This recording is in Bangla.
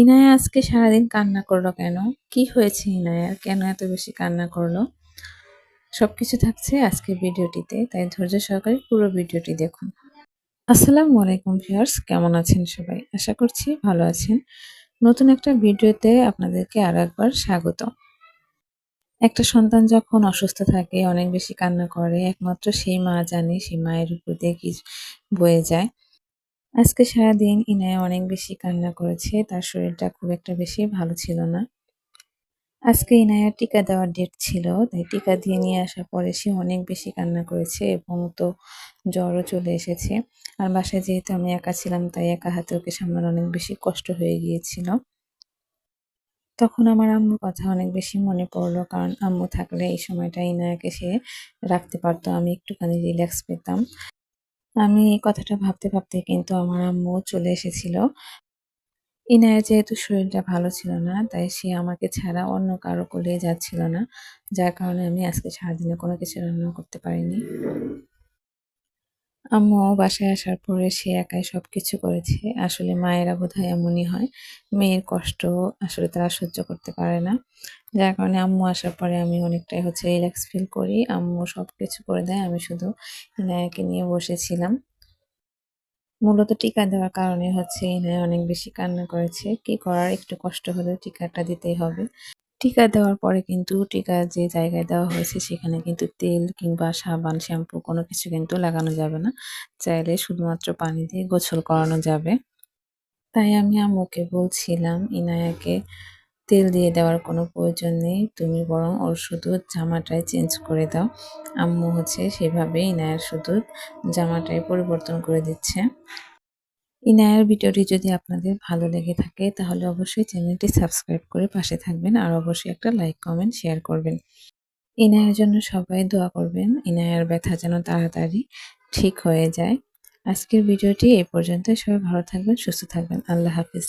ইনায়া আজকে সারাদিন কান্না করল কেন? কি হয়েছে ইনায়ার? কেন এত বেশি কান্না করল? সবকিছু থাকছে আজকের ভিডিওটিতে, তাই ধৈর্য সহকারে পুরো ভিডিওটি দেখুন। আসসালামু আলাইকুম ভিউয়ার্স, কেমন আছেন সবাই? আশা করছি ভালো আছেন। নতুন একটা ভিডিওতে আপনাদেরকে আর একবার স্বাগত। একটা সন্তান যখন অসুস্থ থাকে, অনেক বেশি কান্না করে, একমাত্র সেই মা জানে, সেই মায়ের উপর দিয়ে কি বয়ে যায়। আজকে সারাদিন ইনায়া অনেক বেশি কান্না করেছে, তার শরীরটা খুব একটা বেশি ভালো ছিল না। আজকে ইনায়ার টিকা দেওয়ার ডেট ছিল, তাই টিকা দিয়ে নিয়ে আসার পরে সে অনেক বেশি কান্না করেছে এবং তো জ্বরও চলে এসেছে। আর বাসায় যেহেতু আমি একা ছিলাম, তাই একা হাতে ওকে সামলানো অনেক বেশি কষ্ট হয়ে গিয়েছিল। তখন আমার আম্মুর কথা অনেক বেশি মনে পড়ল, কারণ আম্মু থাকলে এই সময়টা ইনায়াকে সে রাখতে পারতো, আমি একটুখানি রিল্যাক্স পেতাম। আমি এই কথাটা ভাবতে ভাবতে কিন্তু আমার আম্মু চলে এসেছিল। ইনায়ের যেহেতু শরীরটা ভালো ছিল না, তাই সে আমাকে ছাড়া অন্য কারও কোলে যাচ্ছিল না। যার কারণে আমি আজকে সারাদিনে কোনো কিছু রান্না করতে পারিনি। আম্মু বাসায় আসার পরে সে একাই সব কিছু করেছে। আসলে মায়েরা বোধহয় এমনই হয়। মেয়ের কষ্ট আসলে তারা সহ্য করতে পারে না। যার কারণে আম্মু আসার পরে আমি অনেকটাই হচ্ছে রিল্যাক্স ফিল করি। আম্মু সব কিছু করে দেয়। আমি শুধু ইনায়াকে নিয়ে বসেছিলাম। মূলত টিকা দেওয়ার কারণে হচ্ছে ইনায়া অনেক বেশি কান্না করেছে। কি করার? একটু কষ্ট হলেও টিকাটা দিতেই হবে। টিকা দেওয়ার পরে কিন্তু টিকা যে জায়গায় দেওয়া হয়েছে সেখানে কিন্তু তেল কিংবা সাবান, শ্যাম্পু কোনো কিছু কিন্তু লাগানো যাবে না। চাইলে শুধুমাত্র পানি দিয়ে গোসল করানো যাবে। তাই আমি আম্মুকে বলছিলাম, ইনায়াকে তেল দিয়ে দেওয়ার কোনো প্রয়োজন নেই। তুমি বরং ওর শুধু জামাটাই চেঞ্জ করে দাও। আম্মু হচ্ছে সেভাবে ইনায়ার শুধু জামাটাই পরিবর্তন করে দিচ্ছে। ইনায়ার ভিডিওটি যদি আপনাদের ভালো লেগে থাকে, তাহলে অবশ্যই চ্যানেলটি সাবস্ক্রাইব করে পাশে থাকবেন আর অবশ্যই একটা লাইক, কমেন্ট, শেয়ার করবেন। ইনায়ার জন্য সবাই দোয়া করবেন, ইনায়ার ব্যথা যেন তাড়াতাড়ি ঠিক হয়ে যায়। আজকের ভিডিওটি এই পর্যন্ত সবাই ভালো থাকবেন, সুস্থ থাকবেন। আল্লাহ হাফিজ।